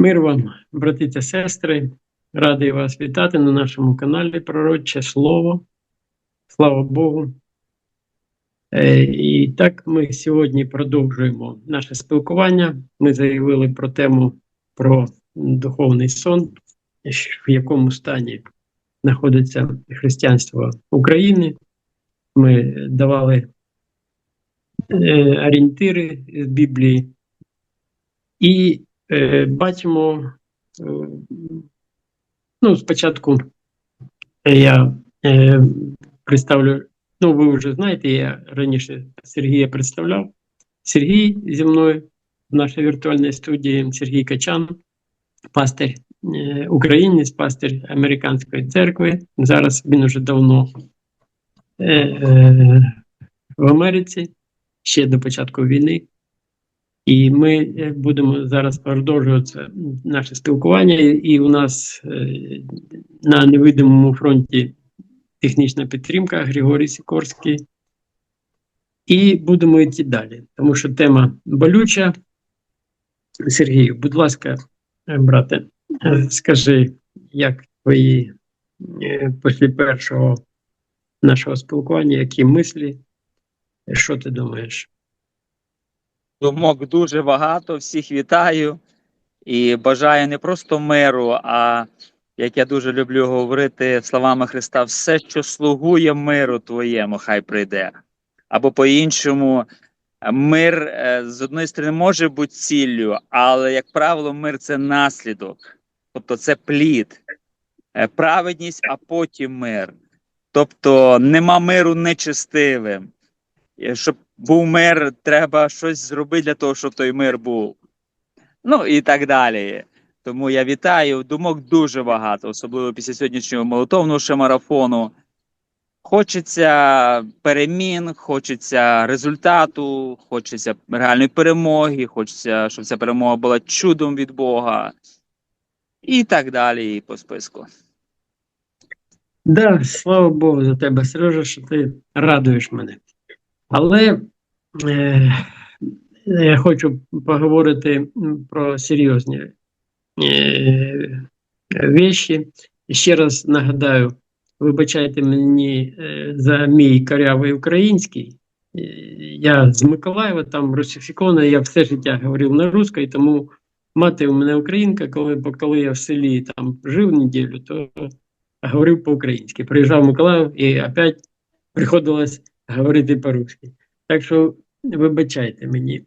Мир вам, брати та сестри, радий вас вітати на нашому каналі Пророче Слово. Слава Богу. Е, І так ми сьогодні продовжуємо наше спілкування. Ми заявили про тему про духовний сон, в якому стані знаходиться християнство України. Ми давали е, орієнтири з Біблії. І е, бачимо, е, ну, спочатку я е, представлю, ну, ви вже знаєте, я раніше Сергія представляв. Сергій зі мною в нашій віртуальній студії Сергій Качан, пастир е, українець, пастир американської церкви. Зараз він уже давно е, е, в Америці, ще до початку війни. І ми е, будемо зараз продовжувати наше спілкування. І у нас е, на невидимому фронті технічна підтримка Григорій Сікорський. І будемо йти далі, тому що тема болюча. Сергію, будь ласка, е, брате, скажи, як твої після першого нашого спілкування, які мислі, що ти думаєш? Думок дуже багато. Всіх вітаю і бажаю не просто миру, а як я дуже люблю говорити словами Христа, все, що слугує миру твоєму, хай прийде. Або по-іншому, мир е, з одної сторони може бути ціллю, але, як правило, мир це наслідок, тобто це плід, Е, праведність, а потім мир. Тобто нема миру нечестивим. Щоб був мир, треба щось зробити для того, щоб той мир був. Ну і так далі. Тому я вітаю. Думок дуже багато, особливо після сьогоднішнього молотовного ще марафону. Хочеться перемін, хочеться результату, хочеться реальної перемоги, хочеться, щоб ця перемога була чудом від Бога. І так далі, і по списку. Да, слава Богу за тебе, Сережа, що ти радуєш мене. Але е, я хочу поговорити про серйозні е, вещі. Ще раз нагадаю, вибачайте мені е, за мій корявий український. Е, Я з Миколаєва, там русифікована, я все життя говорив на русській, тому мати у мене українка, коли, коли я в селі там жив неділю, то говорив по-українськи. Приїжджав в Миколаїв і опять приходилось говорити по-русски. Так що вибачайте мені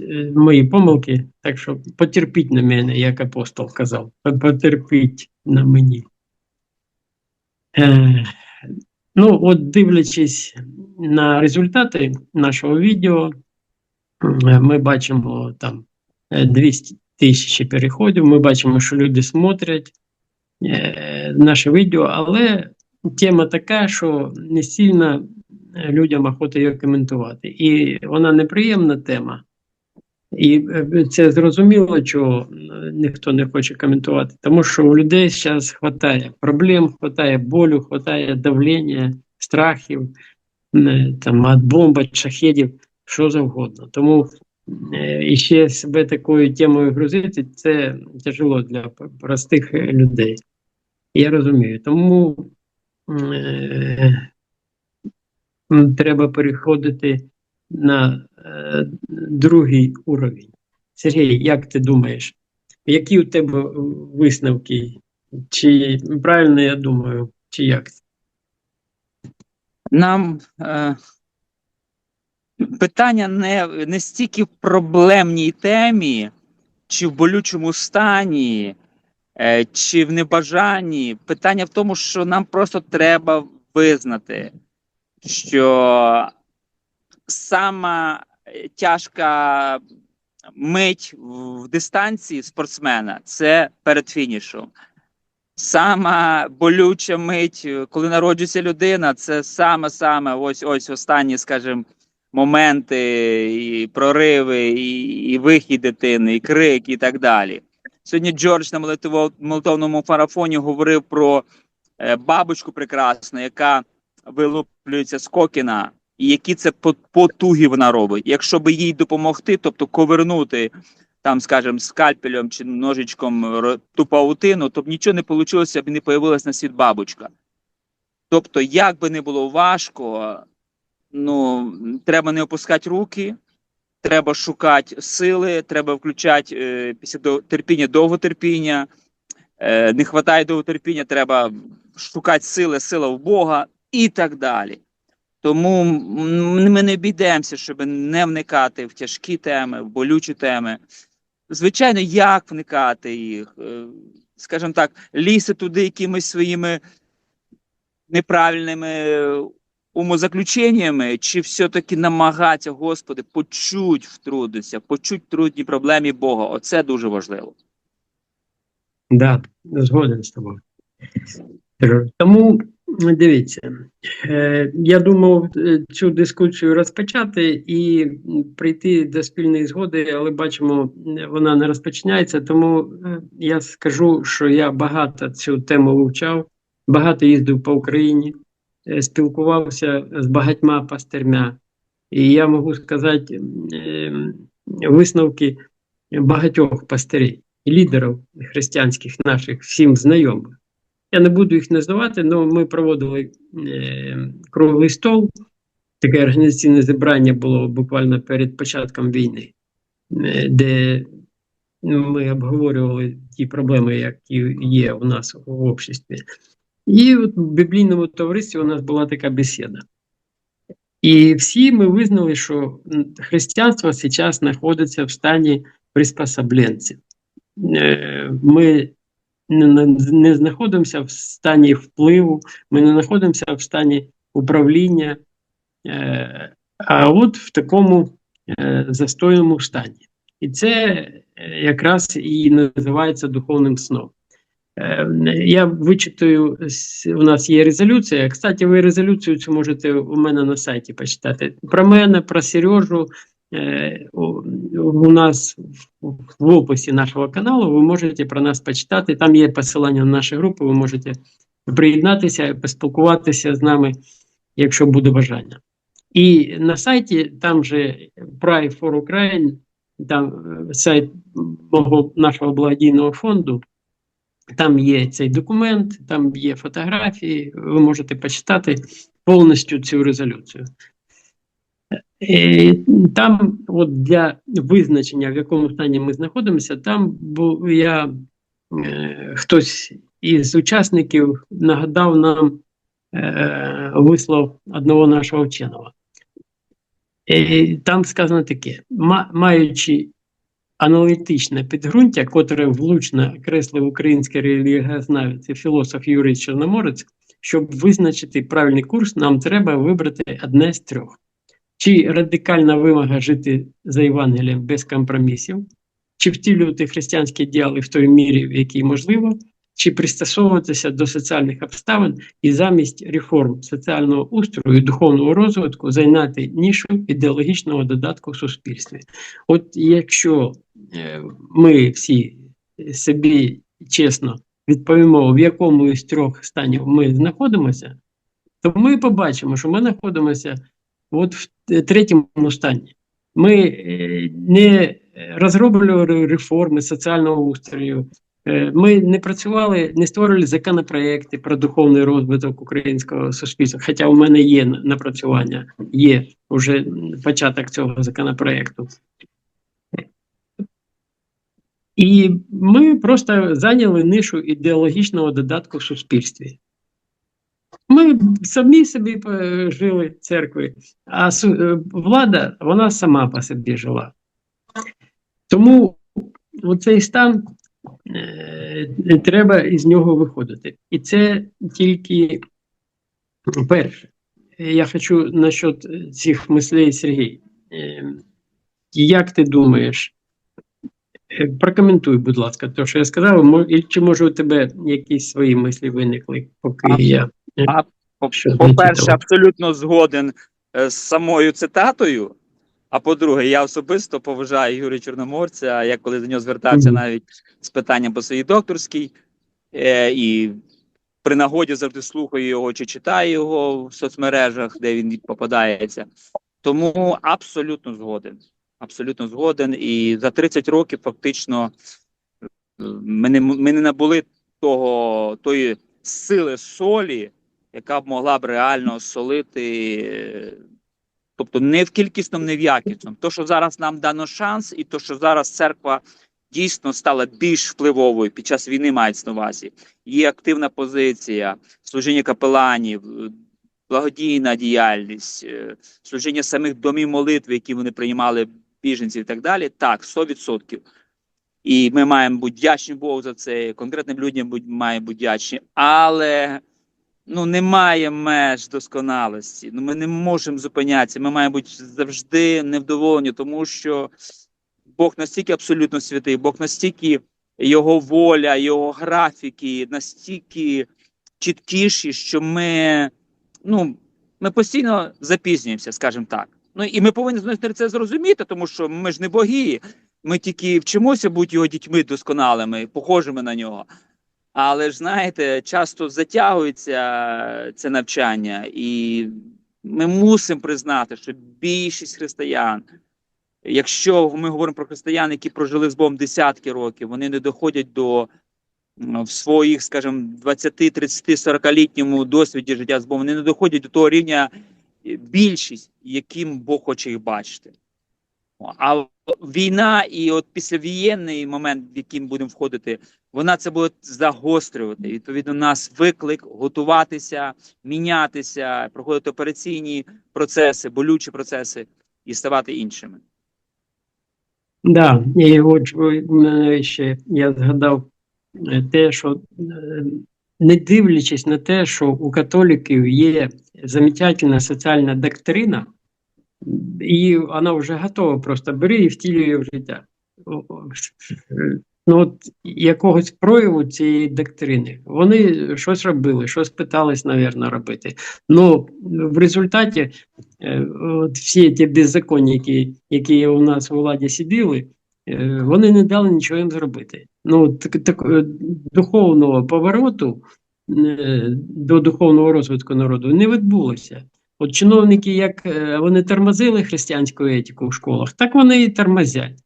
е, мої помилки, так що потерпіть на мене, як апостол казав. Потерпіть на мені. Е, ну, от дивлячись на результати нашого відео, е, ми бачимо там е, 200 тисяч переходів, ми бачимо, що люди смотрять е, наше відео, але тема така, що не сильно е, людям охота її коментувати. І вона неприємна тема. І е, це зрозуміло, чого е, ніхто не хоче коментувати, тому що у людей зараз вистачає проблем, вистачає болю, вистачає давлення, страхів, е, там, від бомб, від шахедів, що завгодно. Тому е, і ще себе такою темою грузити це тяжело для простих е, людей. Я розумію. Тому е, треба переходити на е, другий уровень. Сергій, як ти думаєш, які у тебе висновки? Чи правильно я думаю, чи як? Нам е, питання не, не стільки в проблемній темі, чи в болючому стані, е, чи в небажанні. Питання в тому, що нам просто треба визнати, що сама тяжка мить в дистанції спортсмена це перед фінішом. Сама болюча мить, коли народжується людина, це саме-саме ось ось останні, скажімо, моменти, і прориви, і, і вихід дитини, і крик, і так далі. Сьогодні Джордж на молитовному марафоні говорив про е, бабочку прекрасну, яка вилуплюється з кокіна, і які це по- потуги вона робить. Якщо би їй допомогти, тобто ковернути там, скажімо, скальпелем чи ножичком ту паутину, то б нічого не вийшло, б не появилась на світ бабочка. Тобто, як би не було важко, ну, треба не опускати руки, треба шукати сили, треба включати е, після терпіння довготерпіння. Е, не вистачає довготерпіння, треба шукати сили, сила в Бога і так далі. Тому ми не обійдемося, щоб не вникати в тяжкі теми, в болючі теми. Звичайно, як вникати їх? Е, Скажімо так, лізти туди якимись своїми неправильними е, умозаключеннями, чи все-таки намагатися, Господи, почуть в трудностях, почуть трудні проблеми Бога. Оце дуже важливо. Да, згоден з тобою. Тому дивіться, е, я думав е, цю дискусію розпочати і прийти до спільної згоди, але бачимо, вона не розпочинається. Тому е, я скажу, що я багато цю тему вивчав, багато їздив по Україні, спілкувався з багатьма пастирмя. І я можу сказати висновки багатьох пастирів лідерів християнських наших всім знайомих. Я не буду їх називати, але ми проводили е, круглий стол. Таке організаційне зібрання було буквально перед початком війни, е, де ми обговорювали ті проблеми, які є у нас в обществі. І от в біблійному товаристві у нас була така бесіда. І всі ми визнали, що християнство зараз знаходиться в стані приспособленців. Е, Ми не, не, знаходимося в стані впливу, ми не знаходимося в стані управління, е, а от в такому е, застойному стані. І це е, якраз і називається духовним сном. Е, Я вичитаю, у нас є резолюція. Кстати, ви резолюцію цю можете у мене на сайті почитати. Про мене, про Сережу. Е, У нас в- в описі нашого каналу ви можете про нас почитати. Там є посилання на наші групи, ви можете приєднатися, поспілкуватися з нами, якщо буде бажання. І на сайті, там же Pride for Ukraine, там е, сайт мого нашого благодійного фонду. Там є цей документ, там є фотографії, ви можете почитати повністю цю резолюцію. Е, Там, от для визначення, в якому стані ми знаходимося, там був я е, хтось із учасників нагадав нам е, вислов одного нашого вченого. Е, Там сказано таке: маючи аналітичне підґрунтя, котре влучно окреслив український релігіознавець і філософ Юрій Чорноморець, щоб визначити правильний курс, нам треба вибрати одне з трьох: чи радикальна вимога жити за Євангелієм без компромісів, чи втілювати християнські ідеали в той мірі, в якій можливо, чи пристосовуватися до соціальних обставин і замість реформ соціального устрою і духовного розвитку зайняти нішу ідеологічного додатку в суспільстві. От якщо е, ми всі собі чесно відповімо, в якому із трьох станів ми знаходимося, то ми побачимо, що ми знаходимося от в третьому стані. Ми е, не розроблювали реформи соціального устрою. Е, Ми не працювали, не створювали законопроекти про духовний розвиток українського суспільства. Хоча у мене є напрацювання, є вже початок цього законопроекту. І ми просто зайняли нишу ідеологічного додатку в суспільстві. Ми самі собі жили в церкві, а е, влада вона сама по собі жила. Тому цей стан е, треба із нього виходити. І це тільки перше. Я хочу насчет цих мислей, Сергій. Е, Як ти думаєш? Е, Прокоментуй, будь ласка, те, що я сказав, чи може у тебе якісь свої мислі виникли, поки А, я. По-перше, абсолютно згоден е, з самою цитатою. А по-друге, я особисто поважаю Юрія Чорноморця. Я коли до нього звертався навіть з питанням по своїй докторській, е, і при нагоді завжди слухаю його чи читаю його в соцмережах, де він попадається. Тому абсолютно згоден. Абсолютно згоден. І за 30 років фактично е, ми не, ми не набули того, тої сили солі, яка б могла б реально солити. Тобто не в кількісному, не в якісному. То, що зараз нам дано шанс, і то, що зараз церква дійсно стала більш впливовою під час війни, мається на увазі. Є активна позиція, служіння капеланів, благодійна діяльність, е, служіння самих домів молитви, які вони приймали біженців і так далі. Так, 100%. І ми маємо бути вдячні Богу за це. Конкретним людям маємо бути вдячні. Але ну, немає меж досконалості. Ну, ми не можемо зупинятися. Ми маємо бути завжди невдоволені, тому що Бог настільки абсолютно святий, Бог настільки його воля, його графіки настільки чіткіші, що ми, ну, ми постійно запізнюємося, скажімо так. Ну і ми повинні знаєте, це зрозуміти, тому що ми ж не боги. Ми тільки вчимося бути його дітьми досконалими, похожими на нього. Але ж знаєте, часто затягується це навчання, і ми мусимо признати, що більшість християн, якщо ми говоримо про християн, які прожили з Богом десятки років, вони не доходять до в своїх, скажімо, 20, 30, 40-літньому досвіді життя з Богом, вони не доходять до того рівня е, більшість, яким Бог хоче їх бачити. А війна і от післявоєнний момент, в який ми будемо входити, вона це буде загострювати. Відповідно, нас виклик готуватися, мінятися, проходити операційні процеси, болючі процеси і ставати іншими. Да, і от ж, ще я згадав е, те, що е, не дивлячись на те, що у католиків є замечательна соціальна доктрина, і вона вже готова, просто бери і втілює в життя. Ну, от якогось прояву цієї доктрини. Вони щось робили, щось питались, навірно, робити. Ну, в результаті е, от всі ті беззаконня, які, які у нас у владі сиділи, е, вони не дали нічого їм зробити. Ну, так, так, е, духовного повороту до духовного розвитку народу не відбулося. От чиновники, як е, вони тормозили християнську етику в школах, так вони і тормозять.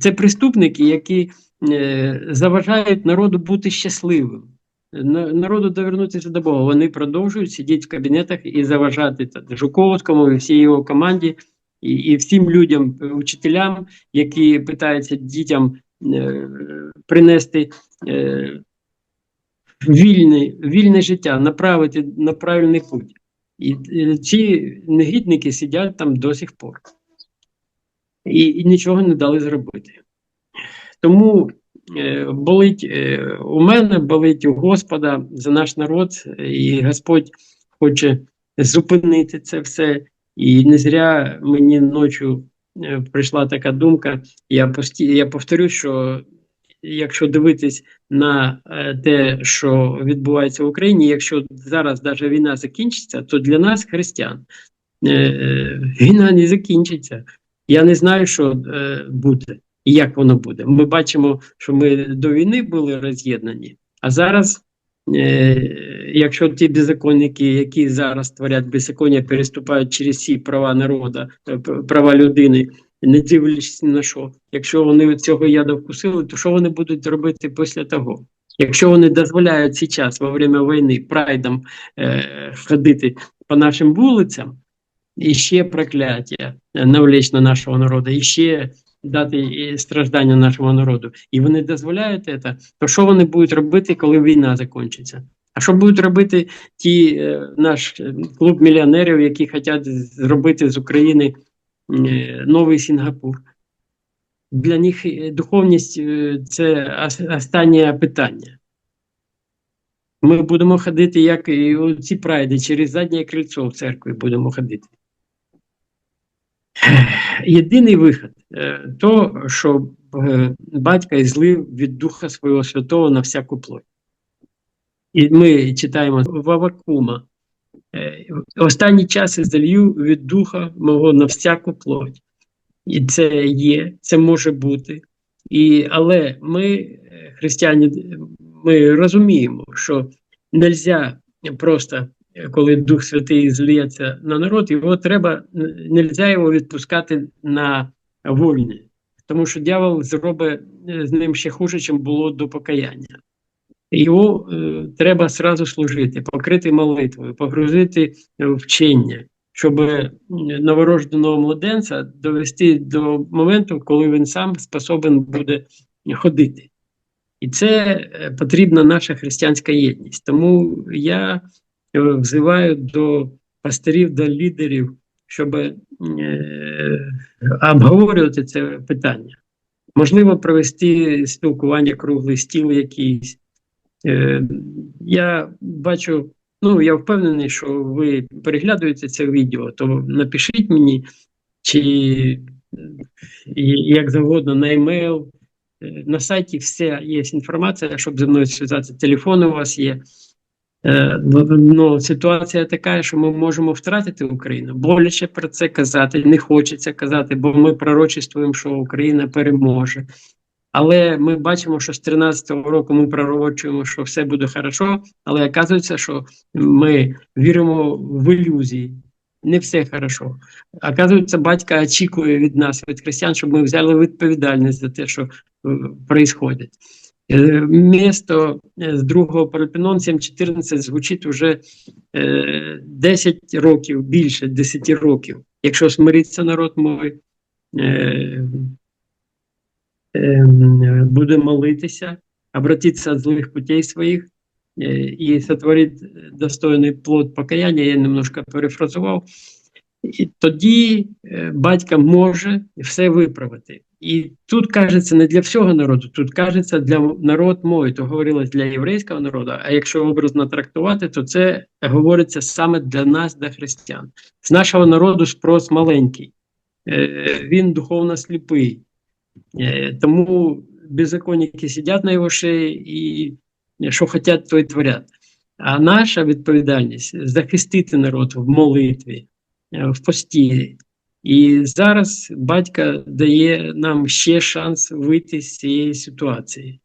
Це преступники, які е, заважають народу бути щасливим. Народу довернутися до Бога. Вони продовжують сидіти в кабінетах і заважати Жуковському і всій його команді, і, і всім людям, учителям, які питаються дітям е, принести е, вільне, вільне життя, направити на правильний путь. І ці негідники сидять там до сих пор. І, і нічого не дали зробити. Тому е, болить е, у мене, болить у Господа за наш народ, і Господь хоче зупинити це все. І не зря мені ночі е, прийшла така думка. Я пості, я повторю, що якщо дивитись на е, те, що відбувається в Україні, якщо зараз навіть війна закінчиться, то для нас, християн, е, е, війна не закінчиться. Я не знаю, що буде і як воно буде. Ми бачимо, що ми до війни були роз'єднані, а зараз, якщо ті беззаконники, які зараз творять беззаконня, переступають через всі права народу, права людини, не дивлячись на що, якщо вони цього яду вкусили, то що вони будуть робити після того? Якщо вони дозволяють зараз, во время війни, прайдам е, ходити по нашим вулицям, і ще прокляття е, навлечь на нашого народу, і ще дати страждання нашому народу, і вони дозволяють це, то що вони будуть робити, коли війна закінчиться? А що будуть робити ті е, наш е, клуб мільйонерів, які хочуть зробити з України е, новий Сінгапур? Для них е, духовність е, це останнє питання. Ми будемо ходити, як і ці прайди, через заднє крильцо в церкві будемо ходити. Єдиний вихід е, то, що е, батька ізлив від Духа Свого Святого на всяку плоть. І ми читаємо в Е, Останні часи залью від Духа мого на всяку плоть. І це є, це може бути. І, але ми, е, християни, ми розуміємо, що не можна просто коли Дух Святий зліється на народ, його треба, не можна його відпускати на вольні. Тому що дьявол зробить е, з ним ще хуже, чим було до покаяння. Його е, треба сразу служити, покрити молитвою, погрузити вчення, щоб новорожденого младенця довести до моменту, коли він сам способен буде ходити. І це е, потрібна наша християнська єдність. Тому я е, взиваю до пастирів, до лідерів, щоб е, обговорювати це питання. Можливо, провести спілкування круглий стіл якийсь. Е, я бачу, ну я впевнений, що ви переглядуєте це відео, то напишіть мені, чи як завгодно на емейл. Е, На сайті все є інформація, щоб зі мною зв'язатися. Телефон у вас є. Е, Ну, ситуація така, що ми можемо втратити Україну. Боляче про це казати, не хочеться казати, бо ми пророчествуємо, що Україна переможе. Але ми бачимо, що з 13-го року ми пророчуємо, що все буде хорошо, але оказується, що ми віримо в ілюзії. Не все хорошо. Оказується, батька очікує від нас, від християн, щоб ми взяли відповідальність за те, що происходит. Е, Місто е, з другого Парапінон 7.14 звучить вже е, 10 років, більше 10 років. Якщо смириться народ мой, е, е, буде молитися, обратитися від злих путей своїх е, і сотворить достойний плод покаяння, я немножко перефразував. І тоді е, батько може все виправити. І тут кажеться не для всього народу, тут кажеться для народ мой, то говорилось для єврейського народу. А якщо образно трактувати, то це говориться саме для нас, для християн. З нашого народу спрос маленький, Е, він духовно сліпий. Е, Тому беззаконники сидять на його шиї і що хочуть, то й творять. А наша відповідальність захистити народ в молитві, е, в пості. І зараз батько дає нам ще шанс вийти з цієї ситуації.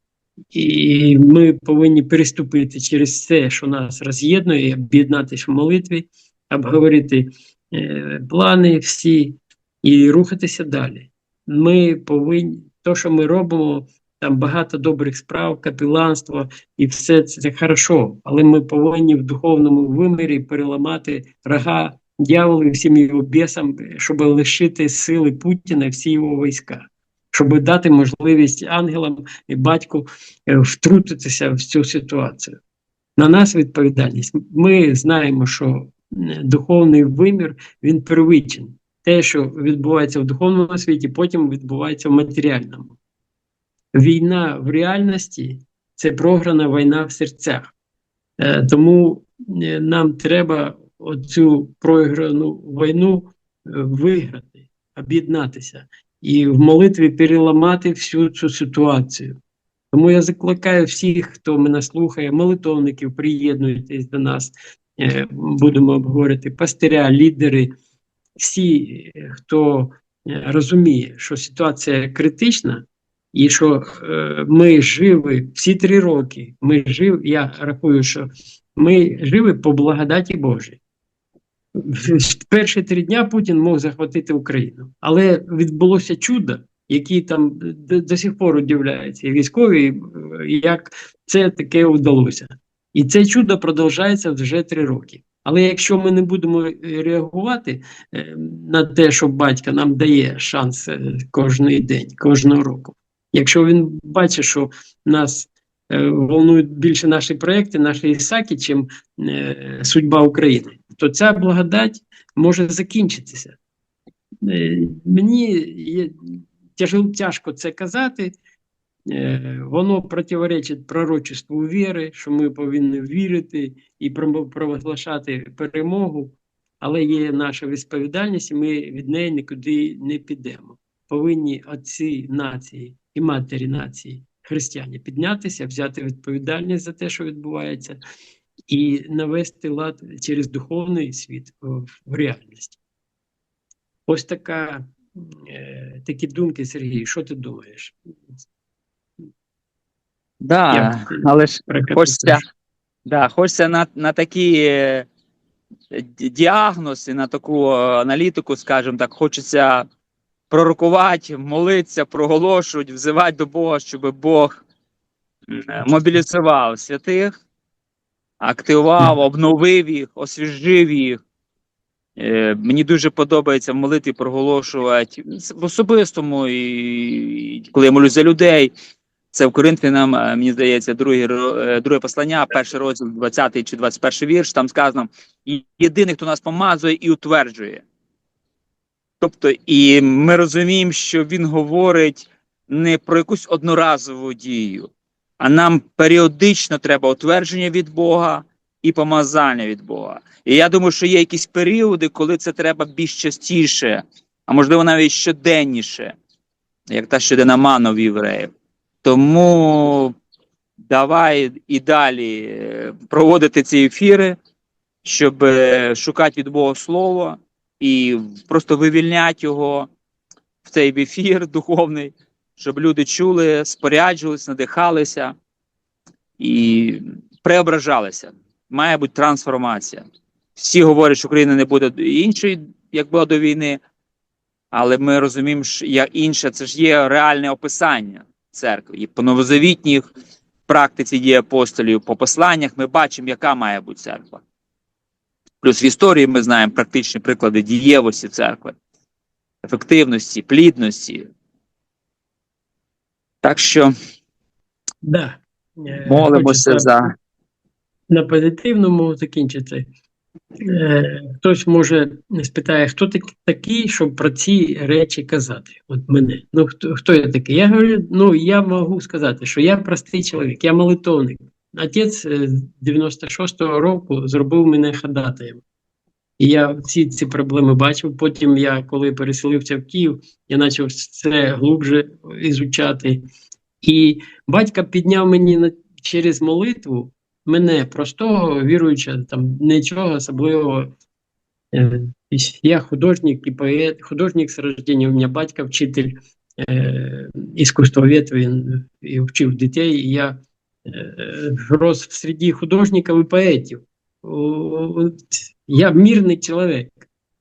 І ми повинні переступити через все, що нас роз'єднує, об'єднатися в молитві, обговорити е, плани всі і рухатися далі. Ми повинні, то, що ми робимо, там багато добрих справ, капіланство, і все це, хорошо, але ми повинні в духовному вимірі переламати рога дьяволу і всім його бісам, щоб лишити сили Путіна всі його війська, щоб дати можливість ангелам і батьку е, втрутитися в цю ситуацію. На нас відповідальність. Ми знаємо, що е, духовний вимір він первичен. Те, що відбувається в духовному світі, потім відбувається в матеріальному. Війна в реальності це програна війна в серцях. Е, тому е, нам треба оцю програну війну е, виграти, об'єднатися і в молитві переламати всю цю ситуацію. Тому я закликаю всіх, хто мене слухає, молитовників, приєднуйтесь до нас, будемо обговорити пастиря, лідери, всі, е, хто е, розуміє, що ситуація критична, і що е, ми живі всі три роки. Ми жив, я рахую, що ми живі по благодаті Божій. В перші три дня Путін мог захватити Україну, але відбулося чудо, які там до, до сих пор удивляються і військові, е, як це таке вдалося. І це чудо продовжується вже три роки. Але якщо ми не будемо реагувати е, на те, що батько нам дає шанс е, кожний день, кожного року, якщо він бачить, що нас е, волнують більше наші проекти, наші ісаки, чим судьба України, то ця благодать може закінчитися. Мені є, тяжко це казати. Е, Воно противоречить пророчеству віри, що ми повинні вірити і провозглашати перемогу, але є наша відповідальність, і ми від неї нікуди не підемо. Повинні отці нації і матері нації, християни, піднятися, взяти відповідальність за те, що відбувається, і навести лад через духовний світ в, в реальність. Ось така, е, такі думки, Сергій. Що ти думаєш? Да, Як але ж хочеться, да, хочеться на, на такі е, діагнози, на таку е, аналітику, скажімо так, хочеться пророкувати, молитися, проголошувати, взивати до Бога, щоб Бог е, мобілізував святих, активував, обновив їх, освіжив їх. Мені дуже подобається в молитві проголошувати в особистому, і коли я молюсь за людей. Це в Коринфянам, е, мені здається, друге, друге послання, перший розділ, 20 чи 21 вірш. Там сказано: єдиний, хто нас помазує і утверджує. Тобто, і ми розуміємо, що він говорить не про якусь одноразову дію, а нам періодично треба утвердження від Бога і помазання від Бога. І я думаю, що є якісь періоди, коли це треба більш частіше, а можливо навіть щоденніше, як та щоденна мана в євреїв. Тому давай і далі е, проводити ці ефіри, щоб е, шукати від Бога слово і просто вивільняти його в цей ефір духовний, щоб люди чули, споряджувалися, надихалися і преображалися. Має бути трансформація. Всі говорять, що Україна не буде іншої, як була до війни, але ми розуміємо, що інше, це ж є реальне описання церкви. І по новозавітніх практиці дії апостолів, по посланнях ми бачимо, яка має бути церква. Плюс в історії ми знаємо практичні приклади дієвості церкви, ефективності, плідності. Так що Да. Е, молимося за на позитивному закінчити. Е, Хтось може спитає, хто ти такий, щоб про ці речі казати? От мене. Ну хто, хто я такий? Я говорю, ну я можу сказати, що я простий чоловік, я молитовник. Отець е, з 96-го року зробив мене ходатаєм. І я всі ці проблеми бачив. Потім я, коли переселився в Київ, я почав це глубже ізучати. І батько підняв мені на, через молитву мене простого віруюча, там нічого особливого. Е, Я художник і поет, художник з рождения, у мене батько вчитель е, іскусствовед, він і вчив дітей. І я е, рос в середі художників і поетів. Я мирний чоловік.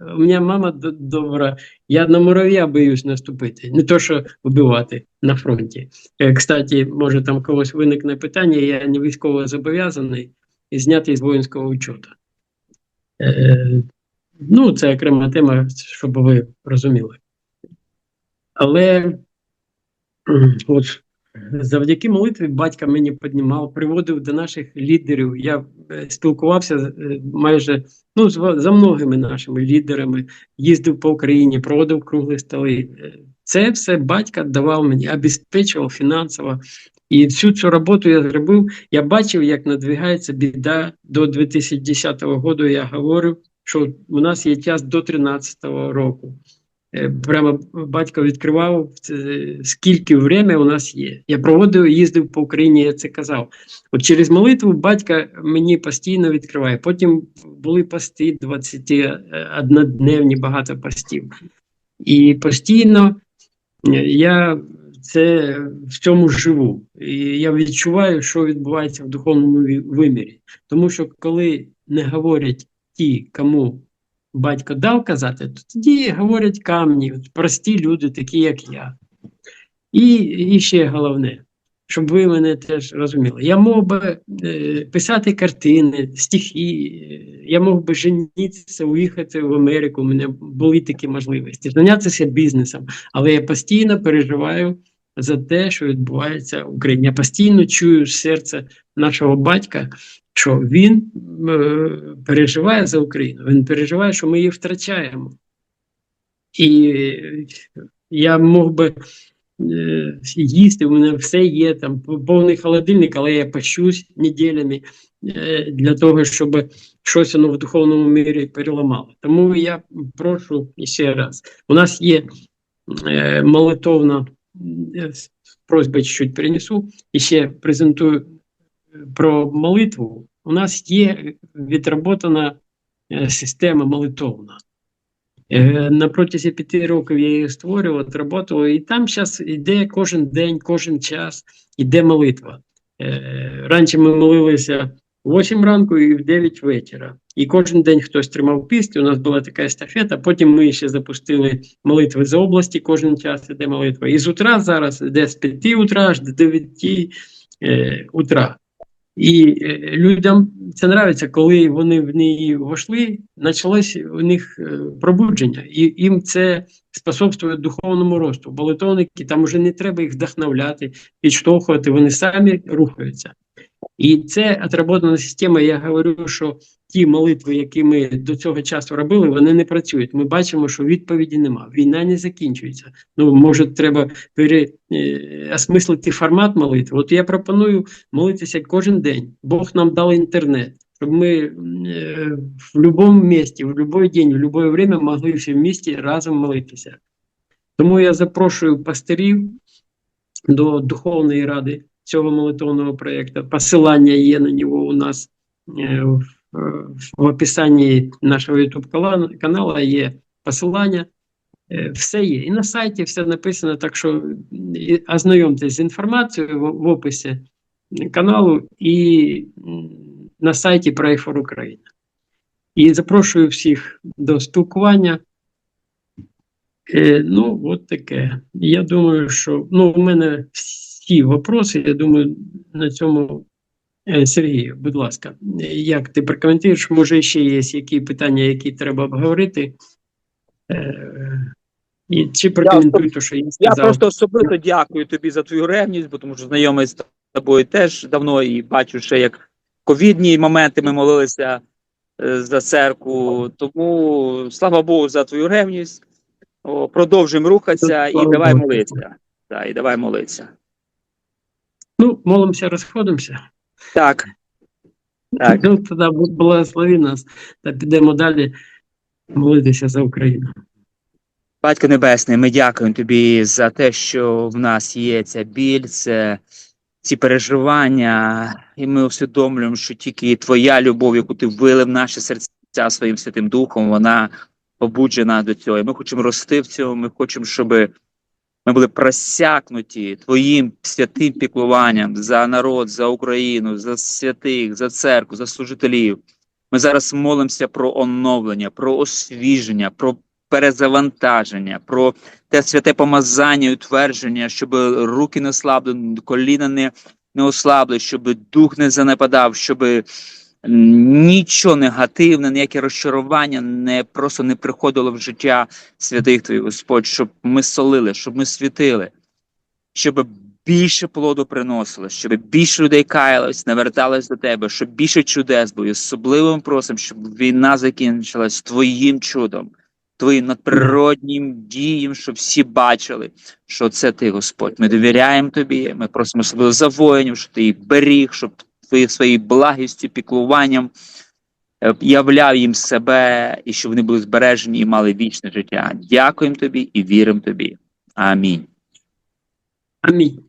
У мене мама добра, я на мурав'я боюсь наступити, не то що вбивати на фронті. Е, Кстати, може там когось виникне питання, я не військово зобов'язаний і знятий з воїнського учету. Е, ну, це окрема тема, щоб ви розуміли. Але от завдяки молитві батька мені піднімав, приводив до наших лідерів. Я е, спілкувався е, майже ну, за многими нашими лідерами, їздив по Україні, проводив круглі столи. Е, Це все батько давав мені, обезпечував фінансово. І всю цю роботу я зробив. Я бачив, як надвигається біда до 2010 року. Я говорив, що у нас є час до 2013 року. Е, Прямо батько відкривав, е, скільки время у нас є. Я проводив, їздив по Україні, я це казав. От через молитву батька мені постійно відкриває. Потім були пости 21-дневні, багато постів. І постійно е, я це в цьому живу. І я відчуваю, що відбувається в духовному вимірі. Тому що коли не говорять ті, кому батько дав казати, то тоді говорять камні, прості люди, такі як я. І, і ще головне, щоб ви мене теж розуміли. Я мог би е, писати картини, стихи, е, я мог би женитися, уїхати в Америку. У мене були такі можливості, зайнятися бізнесом, але я постійно переживаю за те, що відбувається в Україні. Я постійно чую з серця нашого батька, що він е, переживає за Україну, він переживає, що ми її втрачаємо. І я мог би е, їсти, у мене все є, там повний холодильник, але я пощусь неділями е, для того, щоб щось воно в духовному мірі переламало. Тому я прошу ще раз. У нас є молитовна просьба чуть-чуть перенесу, і ще презентую про молитву. У нас є відработана е, система молитовна. Е, На протязі п'яти років я її створював, відработував, і там зараз йде кожен день, кожен час, йде молитва. Е, Раніше ми молилися в 8 ранку і в 9 вечора. І кожен день хтось тримав піст. і У нас була така естафета. Потім ми ще запустили молитви за області. Кожен час іде молитва. І з утра зараз йде з 5 утра аж до 9 е, утра. І е, людям це нравиться, коли вони в неї вошли, почалось у них е, пробудження, і їм це способствує духовному росту. Молитовники там вже не треба їх вдохновляти, підштовхувати, вони самі рухаються. І це отработана система. Я говорю, що ті молитви, які ми до цього часу робили, вони не працюють. Ми бачимо, що відповіді нема. Війна не закінчується. Ну, може, треба переосмислити формат молитви. От я пропоную молитися кожен день. Бог нам дав інтернет, щоб ми е, в будь-якому місці, в будь-який день, в будь-яке время могли всі в місті разом молитися. Тому я запрошую пастирів до Духовної ради цього молитовного проєкту. Посилання є на нього у нас е, в, описанні нашого YouTube каналу є посилання. Е, Все є. І на сайті все написано, так що ознайомтесь з інформацією в, описі каналу і на сайті for Ukraine. І запрошую всіх до спілкування. Е, ну, от таке. Я думаю, що ну, у мене всі вопроси, я думаю, на цьому. Е, Сергій, будь ласка, як ти прокоментуєш? Може, ще є які питання, які треба обговорити? Е, і чи прокоментуй те, що я Я просто особисто дякую тобі за твою ревність, бо тому що знайомий з тобою теж давно і бачу ще як ковідні моменти ми молилися е, за церкву. Тому слава Богу за твою ревність. О, продовжуємо рухатися і давай молитися. Так, і давай молитися. Ну, молимося, розходимося. Так. Так. Ну, тоді благослови нас та підемо далі молитися за Україну. Батько Небесний, ми дякуємо тобі за те, що в нас є ця біль, це ці переживання, і ми усвідомлюємо, що тільки твоя любов, яку ти вилив в наші серця своїм Святим Духом, вона побуджена до цього. І ми хочемо рости в цьому. Ми хочемо, щоб ми були просякнуті твоїм святим піклуванням за народ, за Україну, за святих, за церкву, за служителів. Ми зараз молимося про оновлення, про освіження, про перезавантаження, про те святе помазання утвердження, щоб руки не ослабли, коліна не, не ослабли, щоб дух не занепадав, щоб нічого негативне, ніяке розчарування не просто не приходило в життя святих твоїх Господь, щоб ми солили, щоб ми світили, щоб більше плоду приносили, щоб більше людей каялось, навертались до тебе, щоб більше чудес було. І Особливо просимо, щоб війна закінчилась твоїм чудом, твоїм надприроднім дієм, щоб всі бачили, що це ти, Господь. Ми довіряємо тобі. Ми просимо особливо за воїнів, щоб ти їх беріг, щоб твої своєю благістю, піклуванням е, являв їм себе і щоб вони були збережені і мали вічне життя. Дякуємо тобі і віримо тобі. Амінь. Амінь.